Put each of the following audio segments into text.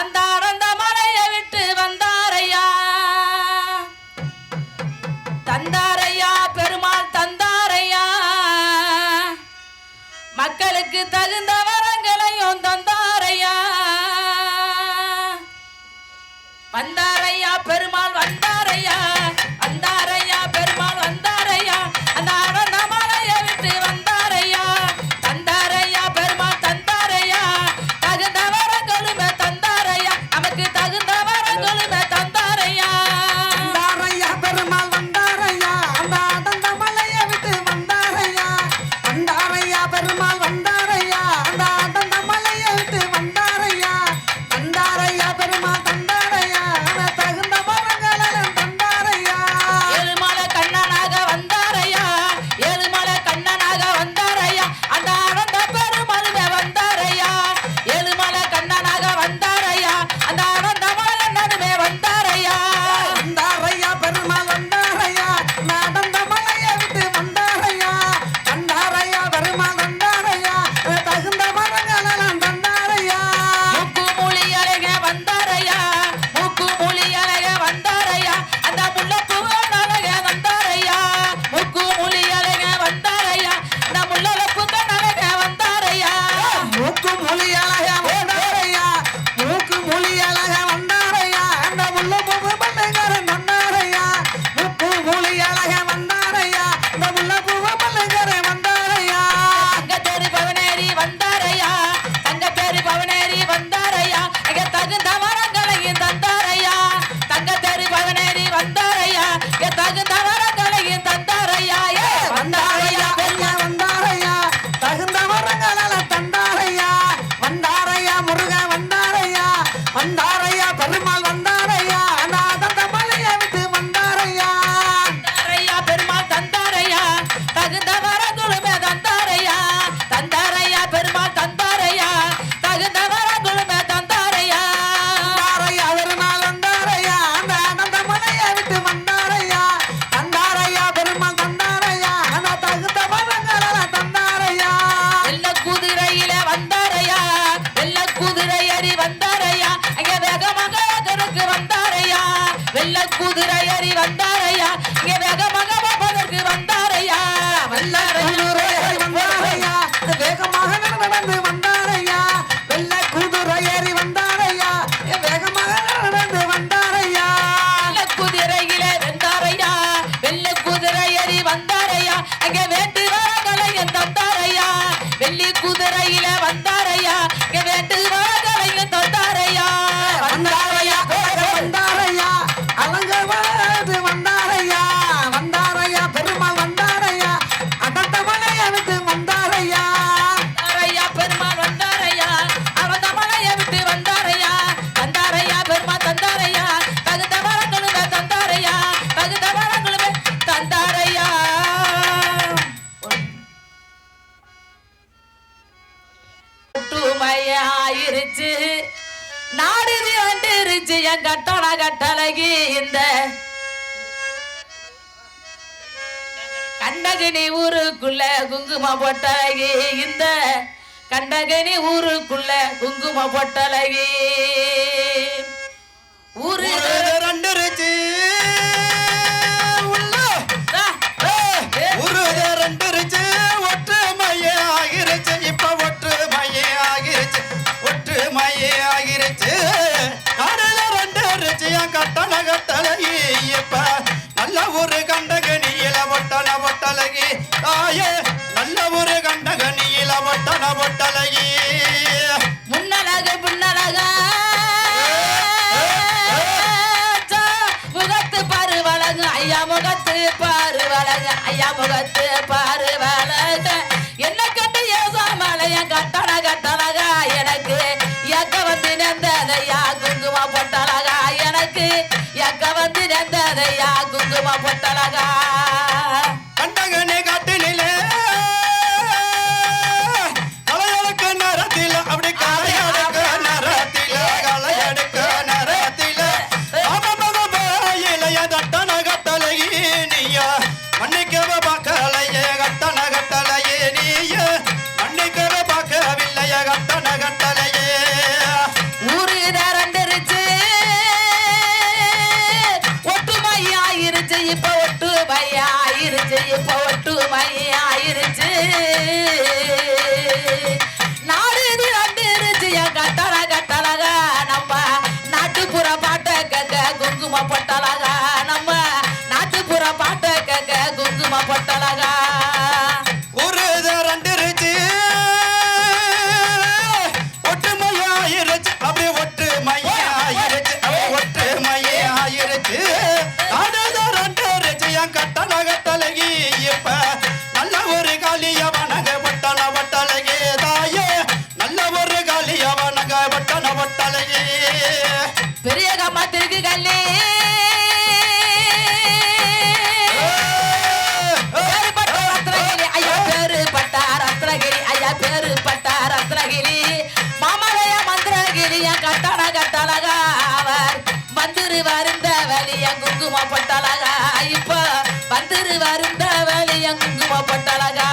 அந்த குதிரை ஏறி வந்தாரையா? இங்கே வேகமாக பார்ப்பதற்கு வந்தாரையா? வந்தாரையா? வேகமாக நடந்து வந்தாரையா? வெள்ளை குதிரை ஏறி வந்தாரையா வேகமாக நடந்து வந்தாரையா? குதிரையில வந்தாரையா? வெள்ளை குதிரை ஏறி வந்தாரையா? அங்கே வேட்டு வரங்களை தந்தாரையா? வெள்ளி குதிரையில வந்தாரையா? ஆயிருச்சு. நாடு வந்துருச்சு. என் கட்டண கட்டழகி இந்த கண்டகனி ஊருக்குள்ள குங்கும பொட்டழகி இந்த கண்டகனி ஊருக்குள்ள குங்கும பொட்டழகி. ஊரு ரெண்டு பொட்டலகி முன்னழக புன்னழக முகத்து பருவழகு ஐயா முகத்து பருவழகு ஐயா முகத்து பருவழகு என்ன கட்டு ஏசாமலைய கட்டண கட்டண எங்குமா பட்டாளகா இப்ப வந்துரு வருந்தவழி எங்குமா பட்டாளகா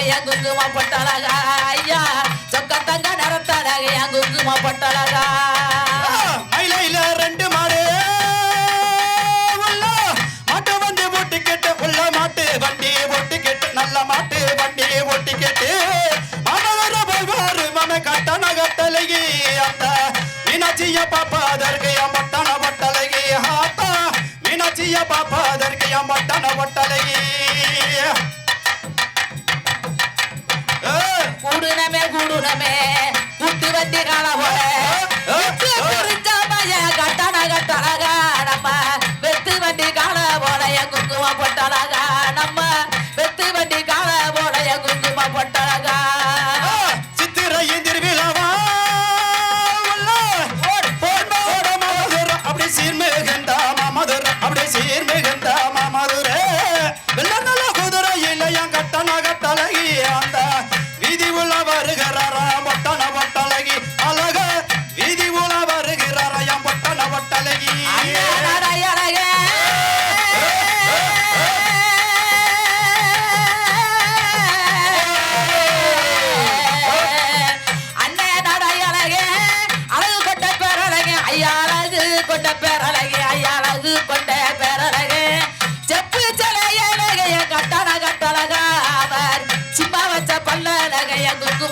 நகையா குங்குமா பட்டலகா ஐயா சொக்க தங்க நிறத்த நகையா குங்குமா பட்டலகா மயிலையில ரெண்டு மாடு. உள்ள மாட்டு வண்டி ஓட்டி கேட்டு உள்ள மாட்டு வண்டி ஓட்டி கேட்டு நல்ல மாட்டு வண்டி ஓட்டி கேட்டு. மாமவர போல்வாரு மம கட்டண கட்டலகி அந்த மீனாட்சிய பாப்பா அதற்கு என் பட்டண பட்டலகி ஹாத்தா மீனாட்சிய பாப்பா அதற்கு என் பட்டண பட்டலகி குருணமே குருணமே குட்டி வந்தி காலவோட கட்டண கட்டழக நம்ம. வெத்து வண்டி கால போல என் குங்குமம் பொட்டழக நம்ம. வெத்து வண்டி கால போல என் குங்குமம்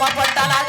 கோபப்பட்டால்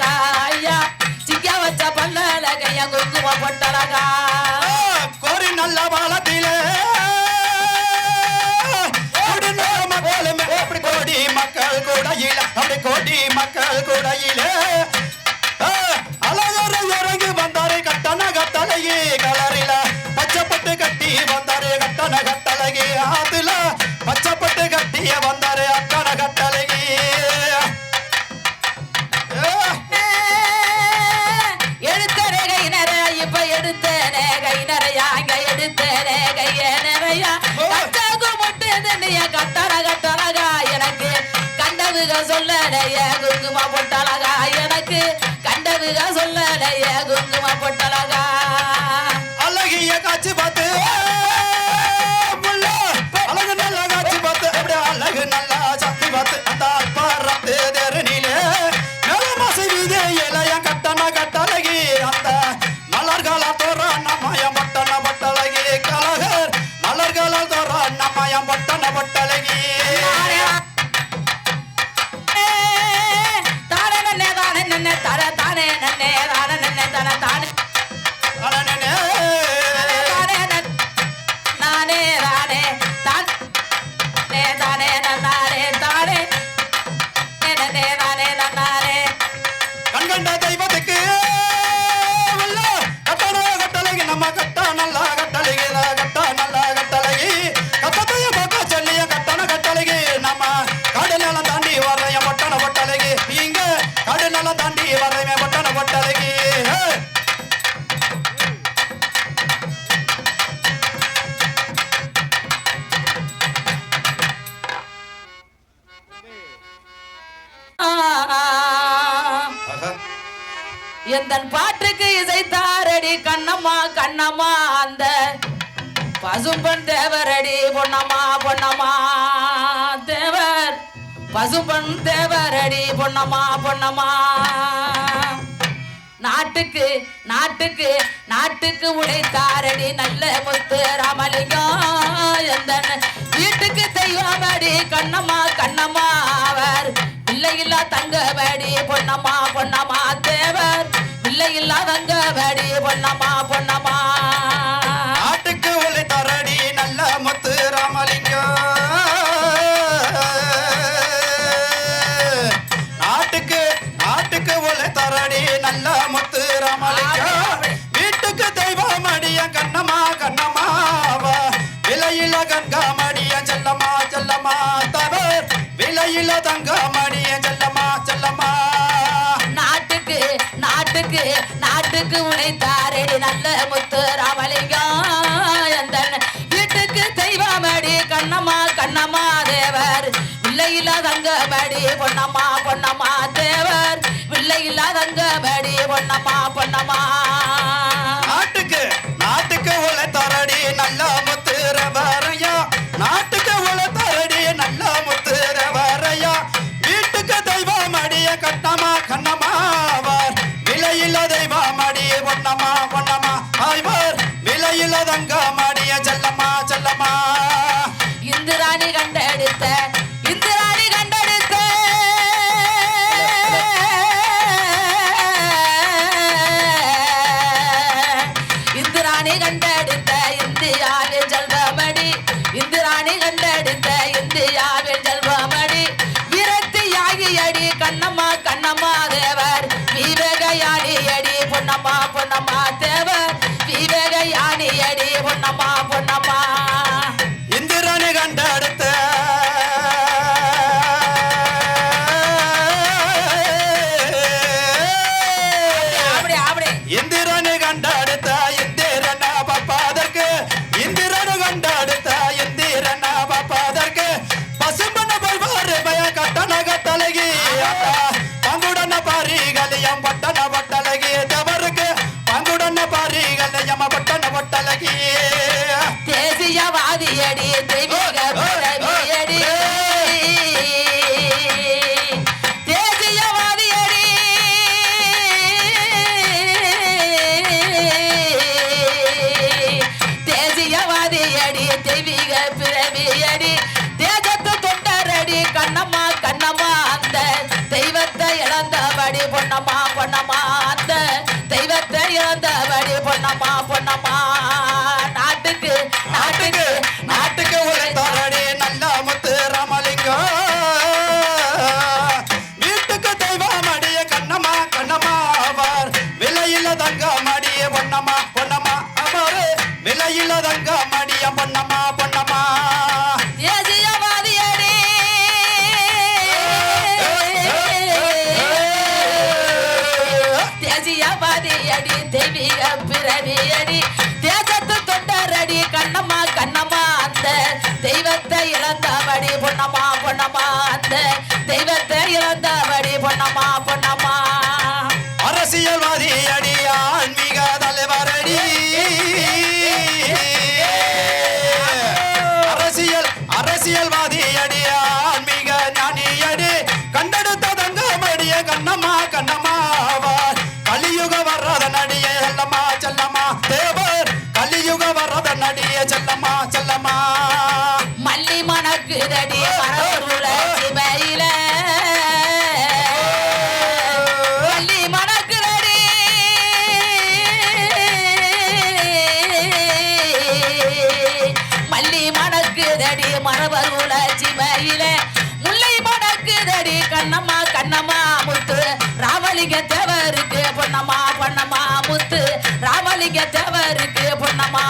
சொல்லடைய குங்குமா பொட்டலகா எனக்கு கண்டதுக சொல்லடைய குங்குமா பொட்டலகா அழகிய காட்சி பார்த்து. எந்தன் பாட்டுக்கு இசைத்தாரடி கண்ணம்மா கண்ணம்மா அந்த பசும்பன் தேவரடி பொன்னம்மா பொன்னம்மா தேவர். பசும்பன் தேவரடி பொன்னம்மா பொன்னம்மா. நாட்டுக்கு நாட்டுக்கு நாட்டுக்கு உடைத்தாரடி நல்ல முத்து ராமலிங்கம். எந்த வீட்டுக்கு தெய்வமடி கண்ணம்மா கண்ணம்மா அவர். இல்லையில்லா தங்கபடி பொன்னம்மா பொன்னம்மா. தந்து நாட்டுக்கு உழைத்தாரே நல்ல முத்து ராமலிங்கம் எந்த வீட்டுக்கு தெய்வமடி கண்ணம்மா கண்ணம்மா தேவர். வில்லையில தங்கமடி பொன்னம்மா பொன்னம்மா தேவர். வில்லையில தங்கமடி ganda. விலையில தங்க மடிய பொன்னம்மா பொன்னம்மா. அம்மாவே விலையில தங்க மடிய பொன்னம்மா பொன்னம்மா. கண்ணம்மா கண்ணம்மா அந்த தெய்வத்தை இழந்தபடி பொன்னம்மா பொன்னம்மா அந்த தெய்வத்தை பாடிய பரவூர்ல சிபையில பள்ளி மணக்குரடி. பள்ளி மணக்குதடி மரபருல சிபையில கண்ணம்மா கண்ணம்மா முத்து. ராமலிங்க தேவருக்கு பொன்னம்மா பொன்னம்மா முத்து. ராமலிங்க தேவருக்கு பொன்னம்மா